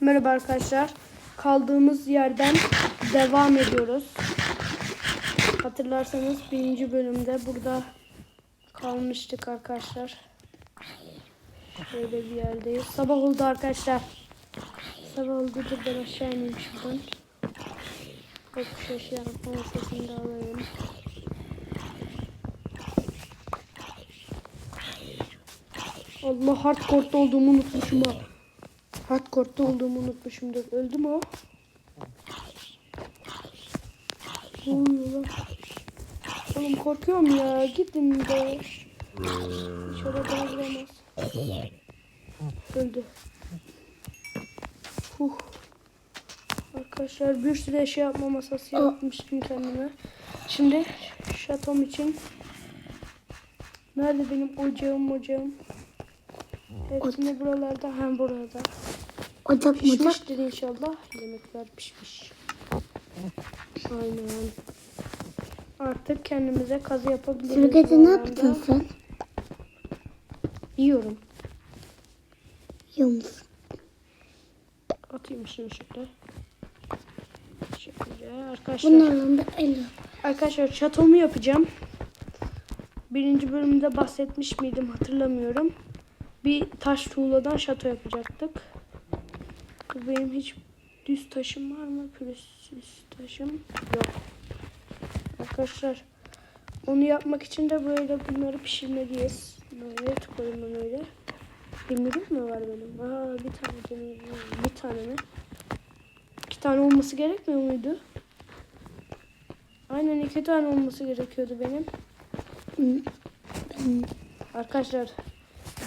Merhaba arkadaşlar. Kaldığımız yerden devam ediyoruz. Hatırlarsanız birinci bölümde burada kalmıştık arkadaşlar. Şöyle bir yerdeyiz. Sabah oldu arkadaşlar. Sabah oldu. Ben aşağı ineyim şuradan. Yokuş aşağı yapma sesini de alayım. Allah hardcore'da olduğumu unutmuşum ha. Hardcore'da olduğumu unutmuşumdur. Öldü mü o? Ne oluyor lan? Oğlum korkuyorum ya. Gidin de. Şöyle davranamaz. Öldü. Huh. Arkadaşlar bir sürü eşya yapma masası yapmıştım kendime. Şimdi şatom için Nerede benim ocağım ocağım? Hepsini buralarda hem burada. Ocak. Pişmiştir inşallah. Yemekler pişmiş. Aynen. Artık kendimize kazı yapabiliriz. Sürgede ne yaptın sen? Yiyorum. Yiyor musun? Atayım şunu şöyle. Şöyle arkadaşlar. Bunlarla da el. Arkadaşlar çatomu yapacağım. Birinci bölümde bahsetmiş miydim hatırlamıyorum. Bir taş tuğladan şato yapacaktık. Benim hiç düz taşım var mı? Pürüzsüz taşım yok. Arkadaşlar onu yapmak için de böyle bunları pişirmeliyiz. Böyle koyayım ben öyle. Demirim mi var benim? Aa bir tane demirim. Bir tane mi? İki tane olması gerekmiyor muydu? Aynen iki tane olması gerekiyordu benim. Arkadaşlar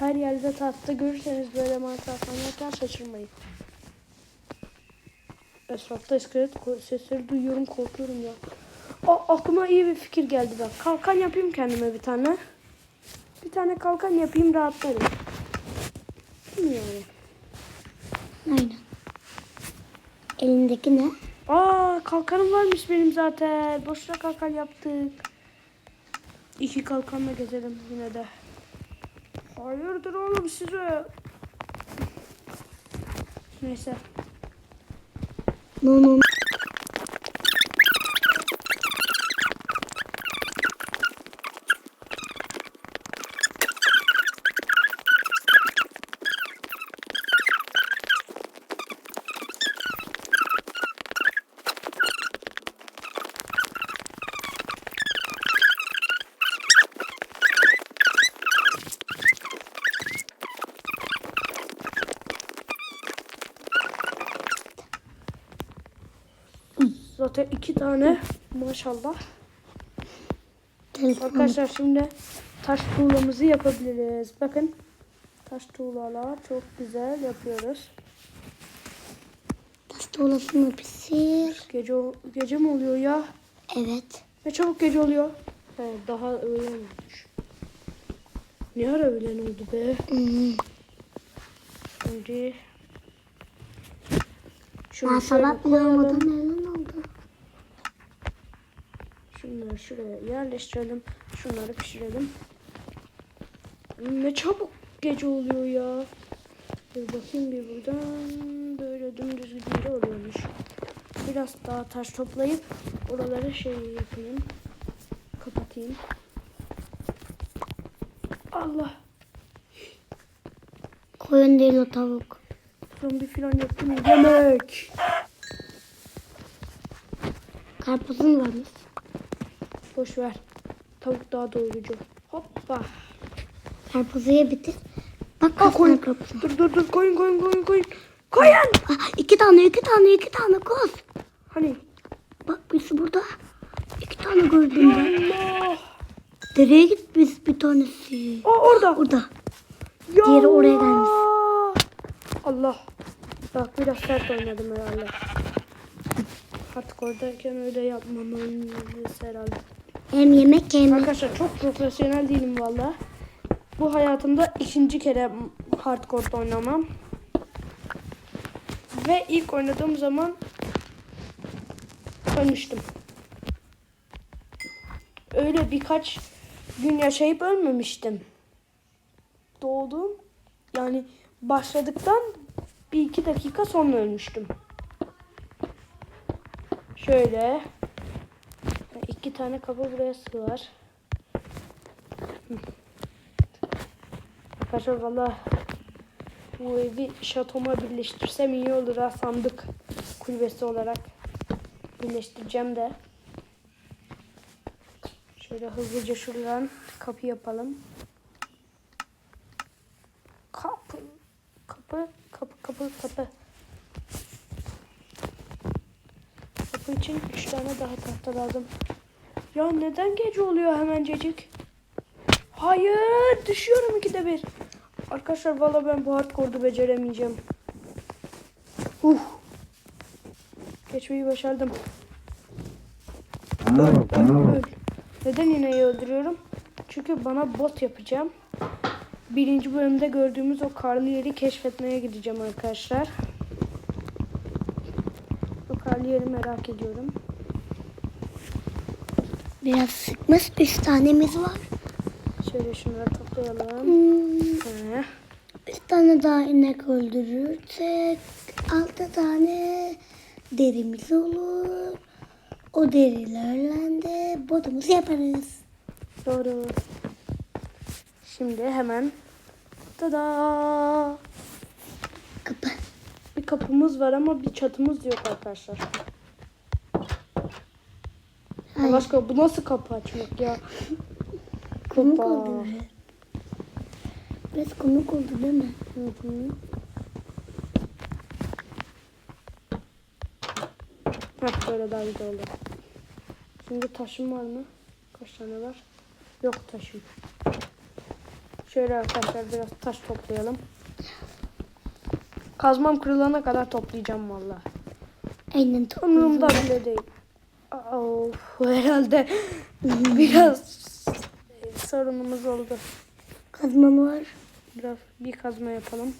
her yerde tahta görürseniz böyle Minecraft oynarken şaşırmayın. Etrafta iskelet sesleri duyuyorum korkuyorum ya. Aa, aklıma iyi bir fikir geldi bak. Kalkan yapayım kendime bir tane. Bir tane kalkan yapayım rahatlarım. Yani? aynen. Elindeki ne? Aa kalkanım varmış benim zaten. Boşuna kalkan yaptık. İki kalkanla gezelim yine de. Hayırdır oğlum size? Neyse. No no. Zaten iki tane maşallah. Telefon. Arkadaşlar şimdi taş tuğlamızı yapabiliriz. Bakın taş tuğlalar çok güzel yapıyoruz. Taş tuğlasını pişir. Gece gece mi oluyor ya? Evet. Ne çabuk gece oluyor. He, daha öğlen olmuş. Ne ara öğlen oldu be? Hmm. Şimdi Ben şunu şöyle sabah bile olmadan koyalım. öğlen oldu. Şunları şuraya yerleştirelim. Şunları pişirelim. Ne çabuk gece oluyor ya. Bir bakayım bir buradan. Böyle dümdüz gidince oluyormuş. Biraz daha taş toplayıp oraları şey yapayım. Kapatayım. Allah. Koyun değil o tavuk. Zombi falan yaptım. Yemek. Karpuzun varmış. Boş ver. Tavuk daha doyurucu. Hoppa. Karpuzu ye bitir. Bak kaç tane karpuz. Dur dur dur koyun koyun koyun koyun. Koyun. Ah, iki tane iki tane iki tane koz. Hani? Bak birisi burada. İki tane gördüm ben. Allah. Nereye gitmiş bir tanesi? Aa orada. Orada. Ya Diğeri oraya gelmiş. Allah. Bak biraz sert oynadım herhalde. Artık oradayken öyle yapmamalıyız herhalde. Hem yemek hem Arkadaşlar çok profesyonel değilim valla. Bu hayatımda ikinci kere hardcore oynamam. Ve ilk oynadığım zaman ölmüştüm. Öyle birkaç gün yaşayıp ölmemiştim. Doğdum. Yani başladıktan bir iki dakika sonra ölmüştüm. Şöyle. İki tane kapı buraya sığar. Arkadaşlar valla bu evi şatoma birleştirsem iyi olur ha sandık kulübesi olarak. Birleştireceğim de. Şöyle hızlıca şuradan kapı yapalım. Kapı. Kapı, kapı, kapı, kapı. Kapı için üç tane daha tahta lazım. Ya neden gece oluyor hemencecik? Hayır, düşüyorum ikide bir. Arkadaşlar valla ben bu hardcore'u beceremeyeceğim. Uh. Geçmeyi başardım. Öl, öl, öl. Neden ineği öldürüyorum? Çünkü bana bot yapacağım. Birinci bölümde gördüğümüz o karlı yeri keşfetmeye gideceğim arkadaşlar. O karlı yeri merak ediyorum. Biraz sıkmış. Üç tanemiz var. Şöyle şunları toplayalım. Hmm, üç tane daha inek öldürürsek altı tane derimiz olur. O derilerle de botumuzu yaparız. Doğru. Şimdi hemen tada Kapı. bir kapımız var ama bir çatımız yok arkadaşlar. Hayır. Başka bu nasıl kapı açmak ya? Komik oldu biraz. Biraz komik oldu değil mi? Hı hı. Heh, böyle daha güzel oldu. Şimdi taşım var mı? Kaç tane var? Yok taşım. Şöyle arkadaşlar biraz taş toplayalım. Kazmam kırılana kadar toplayacağım valla. Aynen Umurumda topladım. bile değil. Of, herhalde biraz sorunumuz oldu. Kazmam var. Biraz bir kazma yapalım.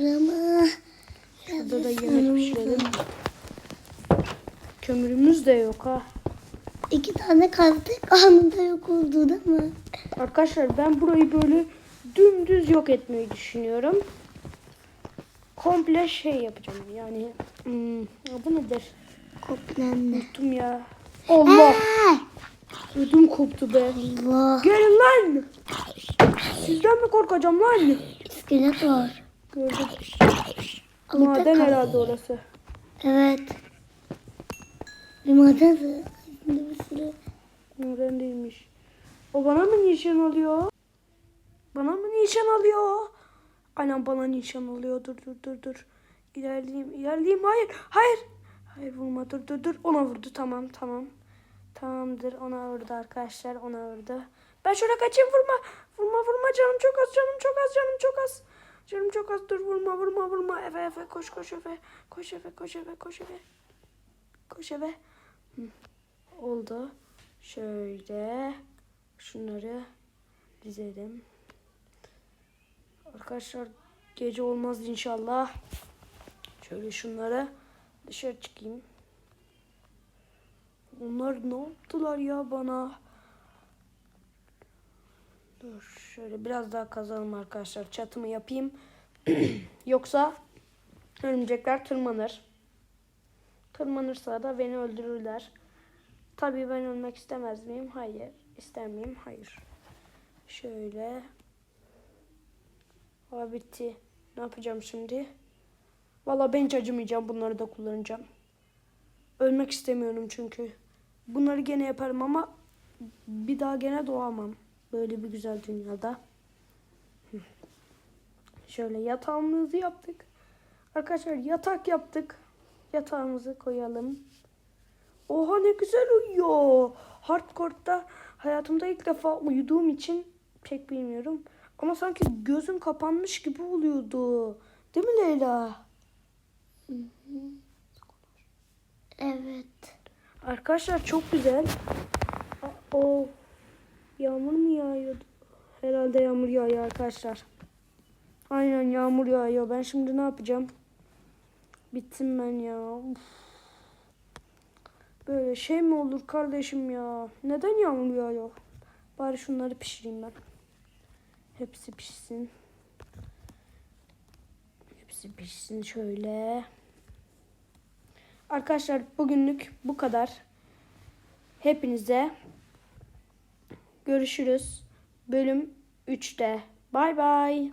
Ama Burada da yemek pişirelim. Kömürümüz de yok ha. iki tane kazdık anında yok oldu değil mi? Arkadaşlar ben burayı böyle dümdüz yok etmeyi düşünüyorum. Komple şey yapacağım yani. Hmm, bu nedir? Koplandı. Unuttum ya. Allah! Ödüm koptu be. Allah. Gelin lan! Sizden mi korkacağım lan? İskelet var. Gördüm. Maden herhalde orası. Evet. Bir maden de- Şimdi bir sürü. Maden değilmiş. O bana mı nişan alıyor? Bana mı nişan alıyor? Aynen bana nişan alıyor. Dur dur dur dur. İlerleyeyim ilerleyeyim. Hayır hayır. Hayır vurma dur dur dur. Ona vurdu tamam tamam. Tamamdır ona vurdu arkadaşlar ona vurdu. Ben şöyle kaçayım vurma. Vurma vurma canım çok az canım çok az canım çok az. Canım çok az dur vurma vurma vurma. Efe Efe koş koş Efe. Koş Efe koş Efe koş Efe. Koş Efe. Hı. Oldu. Şöyle şunları dizelim. Arkadaşlar gece olmaz inşallah. Şöyle şunları dışarı çıkayım. Onlar ne yaptılar ya bana? Dur şöyle biraz daha kazalım arkadaşlar. Çatımı yapayım. Yoksa örümcekler tırmanır. Tırmanırsa da beni öldürürler. Tabii ben ölmek istemez miyim? Hayır. İster miyim? Hayır. Şöyle. Aa bitti. Ne yapacağım şimdi? Valla ben hiç acımayacağım. Bunları da kullanacağım. Ölmek istemiyorum çünkü. Bunları gene yaparım ama bir daha gene doğamam. Böyle bir güzel dünyada. Şöyle yatağımızı yaptık. Arkadaşlar yatak yaptık. Yatağımızı koyalım. Oha ne güzel uyuyor. Hardcore'da hayatımda ilk defa uyuduğum için pek bilmiyorum. Ama sanki gözüm kapanmış gibi oluyordu. Değil mi Leyla? Evet. Arkadaşlar çok güzel. O yağmur mu yağıyordu? Herhalde yağmur yağıyor arkadaşlar. Aynen yağmur yağıyor. Ben şimdi ne yapacağım? Bittim ben ya. Uf. Böyle şey mi olur kardeşim ya? Neden yağmur yağıyor? Bari şunları pişireyim ben. Hepsi pişsin. pişsin pişsin şöyle. Arkadaşlar bugünlük bu kadar. Hepinize görüşürüz. Bölüm 3'te. Bay bay.